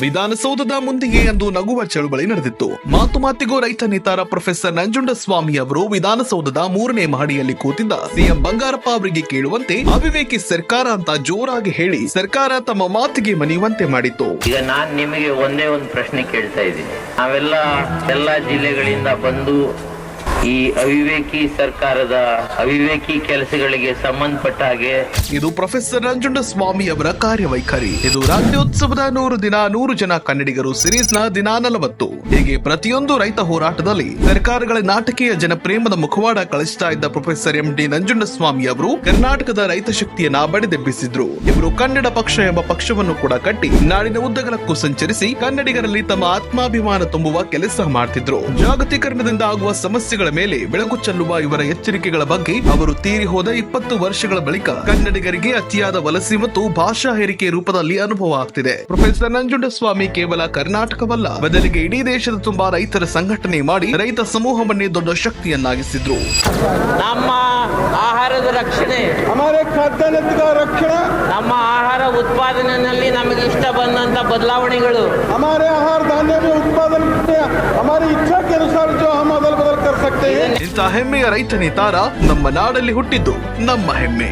ವಿಧಾನಸೌಧದ ಮುಂದಿಗೆ ಎಂದು ನಗುವ ಚಳುವಳಿ ನಡೆದಿತ್ತು. ಮಾತು ಮಾತಿಗೂ ರೈತ ನೇತಾರ ಪ್ರೊಫೆಸರ್ ನಂಜುಂಡಸ್ವಾಮಿ ಅವರು ವಿಧಾನಸೌಧದ ಮೂರನೇ ಮಹಡಿಯಲ್ಲಿ ಕೂತಿದ್ದ. ಸಿಎಂ ಬಂಗಾರಪ್ಪ ಅವರಿಗೆ ಕೇಳುವಂತೆ ಅವಿವೇಕಿ ಸರ್ಕಾರ ಅಂತ ಜೋರಾಗಿ ಹೇಳಿ ಸರ್ಕಾರ ತಮ್ಮ ಮಾತಿಗೆ ಮನೆಯುವಂತೆ ಮಾಡಿತ್ತು. ಈಗ ನಾನು ನಿಮಗೆ ಒಂದೇ ಒಂದು ಪ್ರಶ್ನೆ ಕೇಳ್ತಾ ಇದ್ದೀನಿ. ನಾವೆಲ್ಲ ಎಲ್ಲ ಜಿಲ್ಲೆಗಳಿಂದ ಬಂದು ಈ ಅವಿವೇಕಿ ಸರ್ಕಾರದ ಅವಿವೇಕಿ ಕೆಲಸಗಳಿಗೆ ಸಂಬಂಧಪಟ್ಟ ಹಾಗೆ ಇದು ಪ್ರೊಫೆಸರ್ ನಂಜುಂಡಸ್ವಾಮಿ ಅವರ ಕಾರ್ಯವೈಖರಿ. ಇದು ರಾಜ್ಯೋತ್ಸವದ ನೂರು ದಿನ, ನೂರು ಜನ ಕನ್ನಡಿಗರು ಸಿರೀಸ್ನ ದಿನ ನಲವತ್ತು. ಹೀಗೆ ಪ್ರತಿಯೊಂದು ರೈತ ಹೋರಾಟದಲ್ಲಿ ಸರ್ಕಾರಗಳ ನಾಟಕೀಯ ಜನಪ್ರೇಮದ ಮುಖವಾಡ ಕಳಿಸ್ತಾ ಇದ್ದ ಪ್ರೊಫೆಸರ್ ಎಂ ಡಿ ನಂಜುಂಡಸ್ವಾಮಿ ಅವರು ಕರ್ನಾಟಕದ ರೈತ ಶಕ್ತಿಯನ್ನ ಬಡಿದೆಬ್ಬಿಸಿದ್ರು. ಇವರು ಕನ್ನಡ ಪಕ್ಷ ಎಂಬ ಪಕ್ಷವನ್ನು ಕೂಡ ಕಟ್ಟಿ ನಾಡಿನ ಉದ್ದಗಲಕ್ಕೂ ಸಂಚರಿಸಿ ಕನ್ನಡಿಗರಲ್ಲಿ ತಮ್ಮ ಆತ್ಮಾಭಿಮಾನ ತುಂಬುವ ಕೆಲಸ ಮಾಡ್ತಿದ್ರು. ಜಾಗತೀಕರಣದಿಂದ ಆಗುವ ಸಮಸ್ಯೆಗಳ ಮೇಲೆ ಬೆಳಕು ಚೆಲ್ಲುವ ಇವರ ಎಚ್ಚರಿಕೆಗಳ ಬಗ್ಗೆ ಅವರು ತೀರಿ ಹೋದ ಇಪ್ಪತ್ತು ವರ್ಷಗಳ ಬಳಿಕ ಕನ್ನಡಿಗರಿಗೆ ಅತಿಯಾದ ವಲಸೆ ಮತ್ತು ಭಾಷಾ ಹೇರಿಕೆ ರೂಪದಲ್ಲಿ ಅನುಭವ ಆಗ್ತಿದೆ. ಪ್ರೊಫೆಸರ್ ನಂಜುಂಡಸ್ವಾಮಿ ಕೇವಲ ಕರ್ನಾಟಕವಲ್ಲ ಬದಲಿಗೆ ಇಡೀ ದೇಶದ ತುಂಬಾ ರೈತರ ಸಂಘಟನೆ ಮಾಡಿ ರೈತ ಸಮೂಹವನ್ನೇ ದೊಡ್ಡ ಶಕ್ತಿಯನ್ನಾಗಿಸಿದ್ರು. ನಮ್ಮ ಆಹಾರದ ರಕ್ಷಣೆ ರಕ್ಷಣೆ ನಮ್ಮ ಆಹಾರ ಉತ್ಪಾದನೆಯಲ್ಲಿ ನಮಗೆ ಇಷ್ಟ ಬಂದಂತ ಬದಲಾವಣೆಗಳು ಉತ್ಪಾದನೆ ಇಂತಹ ಹೆಮ್ಮೆಯ ರೈತನೇ ತಾರ ನಮ್ಮ ನಾಡಲ್ಲಿ ಹುಟ್ಟಿದ್ದು ನಮ್ಮ ಹೆಮ್ಮೆ.